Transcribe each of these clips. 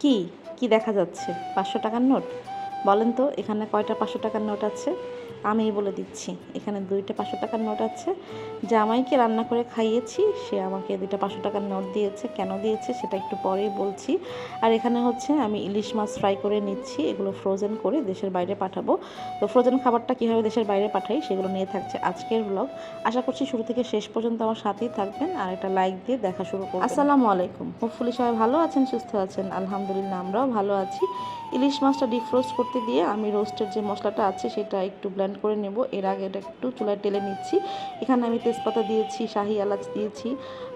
কি? কি দেখা যাচ্ছে? পাঁচশো টাকার নোট? বলেন তো এখানে কয়টা পাঁচশো টাকার নোট আছে? আমিই বলে দিচ্ছি এখানে দুইটা পাঁচশো টাকার নোট আছে। জামাইকে রান্না করে খাইয়েছি সে আমাকে দুইটা পাঁচশো টাকার নোট দিয়েছে। কেন দিয়েছে সেটা একটু পরেই বলছি। আর এখানে হচ্ছে আমি ইলিশ মাছ ফ্রাই করে নিচ্ছি এগুলো ফ্রোজেন করে দেশের বাইরে পাঠাবো। তো ফ্রোজেন খাবারটা কীভাবে দেশের বাইরে পাঠাই সেগুলো নিয়ে থাকছে আজকের ব্লগ আশা করছি শুরু থেকে শেষ পর্যন্ত আমার সাথেই থাকবেন আর একটা লাইক দিয়ে দেখা শুরু করুন আসসালামু আলাইকুম। হোপফুলি সবাই ভালো আছেন সুস্থ আছেন। আলহামদুলিল্লাহ আমরাও ভালো আছি। ইলিশ মাছটা ডিপ রোস্ট করতে দিয়ে আমি রোস্টের যে মশলাটা আছে সেটা একটু ব্লেন্ড করে নেব। এর আগে এটা একটু চুলায় টেলে নিচ্ছি। এখানে আমি তেজপাতা দিয়েছি, শাহি এলাচ দিয়েছি,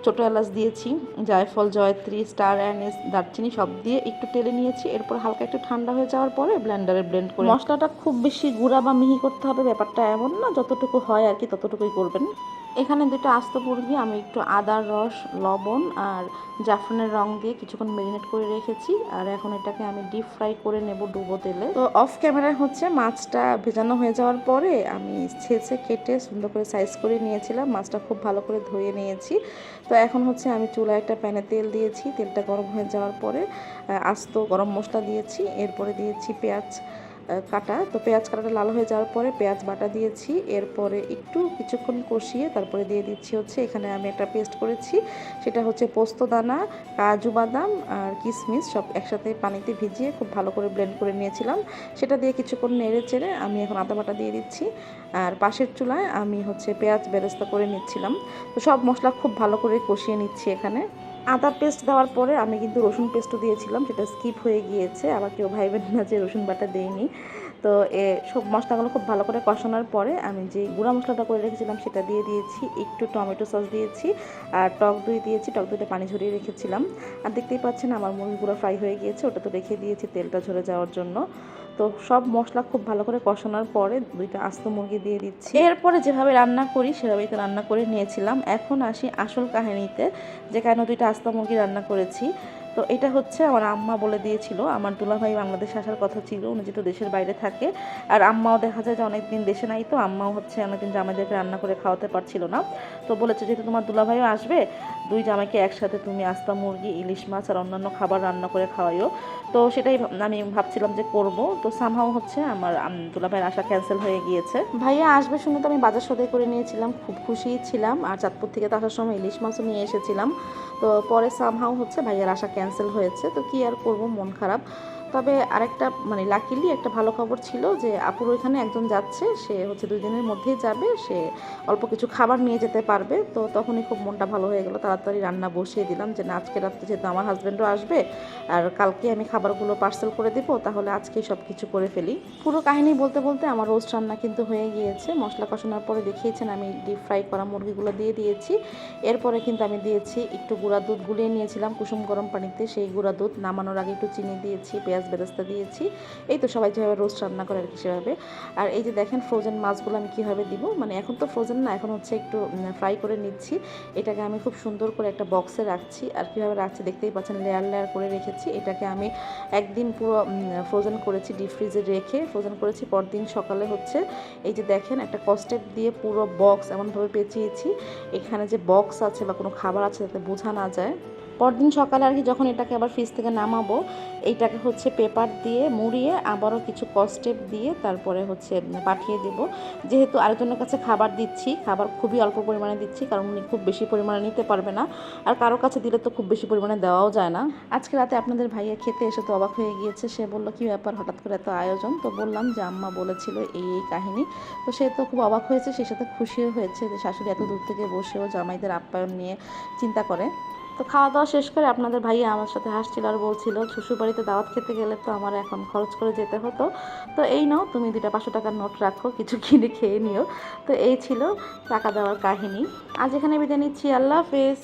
ছোটো এলাচ দিয়েছি, জায়ফল, জয়ত্রী, স্টার অ্যানিস, দারচিনি সব দিয়ে একটু টেলে নিয়েছি। এরপর হালকা একটু ঠান্ডা হয়ে যাওয়ার পরে ব্লেন্ডারে ব্লেন্ড করে মশলাটা খুব বেশি গুঁড়া বা মিহি করতে হবে, ব্যাপারটা এমন না, যতটুকু হয় আর কি ততটুকুই করবেন। এখানে দুটো আস্ত মুরগি, আমি একটু আদার রস, লবণ আর জাফরানের রং দিয়ে কিছুক্ষণ মেরিনেট করে রেখেছি। আর এখন এটাকে আমি ডিপ ফ্রাই করে নেব ডুবো তেলে। তো অফ ক্যামেরায় হচ্ছে মাছটা ভেজানো হয়ে যাওয়ার পরে আমি ছেঁচে কেটে সুন্দর করে সাইজ করে নিয়েছিলাম। মাছটা খুব ভালো করে ধুয়ে নিয়েছি। তো এখন হচ্ছে আমি চুলায় একটা প্যানে তেল দিয়েছি। তেলটা গরম হয়ে যাওয়ার পরে আস্ত গরম মশলা দিয়েছি। এরপরে দিয়েছি পেঁয়াজ কাটা। তো পেঁয়াজ কাটাটা লাল হয়ে যাওয়ার পরে পেঁয়াজ বাটা দিয়েছি। এরপরে একটু কিছুক্ষণ কষিয়ে তারপরে দিয়ে দিচ্ছি হচ্ছে, এখানে আমি একটা পেস্ট করেছি। সেটা হচ্ছে পোস্ত দানা, কাজু বাদাম আর কিশমিশ সব একসাথে পানিতে ভিজিয়ে খুব ভালো করে ব্লেন্ড করে নিয়েছিলাম। সেটা দিয়ে কিছুক্ষণ নেড়ে চেড়ে আমি এখন আদা বাটা দিয়ে দিচ্ছি। আর পাশের চুলায় আমি হচ্ছে পেঁয়াজ বেরেস্তা করে নিচ্ছিলাম। তো সব মশলা খুব ভালো করে কষিয়ে নিচ্ছি এখানে। আদা পেস্ট দেওয়ার পরে আমি কিন্তু রসুন পেস্টও দিয়েছিলাম, সেটা স্কিপ হয়ে গিয়েছে। আবার কেউ ভাইবেন না যে রসুন বাটা দেইনি। তো এ সব মশলাগুলো খুব ভালো করে কষানোর পরে আমি যে গুঁড়া মশলাটা করে রেখেছিলাম সেটা দিয়ে দিয়েছি, একটু টমেটো সস দিয়েছি আর টক দই দিয়েছি, টক দইটা পানি ঝরিয়ে রেখেছিলাম। আর দেখতেই পাচ্ছেন আমার মুরগি মুরগিগুলো ফ্রাই হয়ে গিয়েছে, ওটা তো রেখে দিয়েছি তেলটা ঝরে যাওয়ার জন্য। তো সব মশলা খুব ভালো করে কষানোর পরে দুইটা আস্ত মুরগি দিয়ে দিচ্ছি। এরপরে যেভাবে রান্না করি সেভাবেই তো রান্না করে নিয়েছিলাম। এখন আসি আসল কাহিনীতে যে কেন দুইটা আস্ত মুরগি রান্না করেছি। তো এটা হচ্ছে আমার আম্মা বলে দিয়েছিল। আমার দুলাভাই বাংলাদেশে আসার কথা ছিল উনি যেহেতু দেশের বাইরে থাকে। আর আম্মাও দেখা যায় যে অনেকদিন দেশে নাই তো আম্মাও হচ্ছে অনেকদিন জামাইদেরকে রান্না করে খাওয়াতে পারছিল না। তো বলেছে যেহেতু তোমার দুলাভাইও আসবে দুই জামাইকে একসাথে তুমি আস্তা মুরগি ইলিশ মাছ আর অন্যান্য খাবার রান্না করে খাওয়াইও। তো সেটাই আমি ভাবছিলাম যে করব। তো সামহাও হচ্ছে আমার আম, দুলাভাইয়ের আশা ক্যান্সেল হয়ে গিয়েছে। ভাইয়া আসবে শুনে তো আমি বাজার সদাই করে নিয়েছিলাম খুব খুশিই ছিলাম। আর চাঁদপুর থেকে তো আসার সময় ইলিশ মাছও নিয়ে এসেছিলাম। তো পরে সামহাও হচ্ছে ভাইয়ার আশা ক্যান্সেল হয়েছে তো কি আর করব? মন খারাপ। তবে আরেকটা মানে লাকিলি একটা ভালো খবর ছিল যে আপুর ওইখানে একজন যাচ্ছে, সে হচ্ছে দুই দিনের মধ্যেই যাবে, সে অল্প কিছু খাবার নিয়ে যেতে পারবে। তো তখনই খুব মনটা ভালো হয়ে গেল, তাড়াতাড়ি রান্না বসিয়ে দিলাম যে না, আজকে রাত্রে যেহেতু আমার হাজব্যান্ডও আসবে, আর কালকে আমি খাবারগুলো পার্সেল করে দেবো, তাহলে আজকেই সব কিছু করে ফেলি। পুরো কাহিনী বলতে বলতে আমার রোস্ট রান্না কিন্তু হয়ে গিয়েছে। মশলা কষানোর পরে দেখিয়েছেন, আমি ডিপ ফ্রাই করা মুরগিগুলো দিয়ে দিয়েছি। এরপরে কিন্তু আমি দিয়েছি একটু গুঁড়া দুধ গুলিয়ে নিয়েছিলাম কুসুম গরম পানিতে, সেই গুঁড়া দুধ নামানোর আগে একটু চিনি দিয়েছি পেঁয়াজ বেরেস্তা দিয়েছি। এই তো সবাই যেভাবে রোস্ট রান্না করে আর কি সেভাবে। আর এই যে দেখেন ফ্রোজেন মাছগুলো আমি কীভাবে দিব? মানে এখন তো ফ্রোজেন না, এখন হচ্ছে একটু ফ্রাই করে নিচ্ছি। এটাকে আমি খুব সুন্দর করে একটা বক্সে রাখছি। আর কীভাবে রাখছি দেখতেই পাচ্ছেন লেয়ার লেয়ার করে রেখেছি। এটাকে আমি একদিন পুরো ফ্রোজেন করেছি ডিপ ফ্রিজে রেখে। ফ্রোজেন করেছি, পরদিন সকালে হচ্ছে এই যে দেখেন একটা কস্টেপ দিয়ে পুরো বক্স এমনভাবে পেঁচিয়েছি। এখানে যে বক্স আছে বা কোনো খাবার আছে, যাতে বোঝা না যায়। পরদিন সকালে আর কি যখন এটাকে আবার ফ্রিজ থেকে নামাবো, এইটাকে হচ্ছে পেপার দিয়ে মুড়িয়ে আবারও কিছু কস্টেপ দিয়ে তারপরে হচ্ছে পাঠিয়ে দেব। যেহেতু আরেকজনের কাছে খাবার দিচ্ছি, খাবার খুবই অল্প পরিমাণে দিচ্ছি, কারণ উনি খুব বেশি পরিমাণে নিতে পারবে না। আর কারও কাছে দিলে তো খুব বেশি পরিমাণে দেওয়াও যায় না। আজকে রাতে আপনাদের ভাইয়া খেতে এসে তো অবাক হয়ে গিয়েছে, সে বলল, কি ব্যাপার? হঠাৎ করে এত আয়োজন? তো বললাম যে, আম্মা বলেছিল এই এই কাহিনী। তো সে তো খুব অবাক হয়েছে সেই সাথে খুশিও হয়েছে যে শাশুড়ি এত দূর থেকে বসেও জামাইদের আপ্যায়ন নিয়ে চিন্তা করে। তো খাওয়া দাওয়া শেষ করে আপনাদের ভাইয়া আমার সাথে হাসছিল আর বলছিল শ্বশুর বাড়িতে দাওয়াত খেতে গেলে তো আমার এখন খরচ করে যেতে হতো। তো এই নাও, তুমি দুটা পাঁচশো টাকার নোট রাখো, কিছু কিনে খেয়ে নিও। তো এই ছিল টাকা দেওয়ার কাহিনী। আজ এখানে বিদায় নিচ্ছি। আল্লাহ হাফেজ।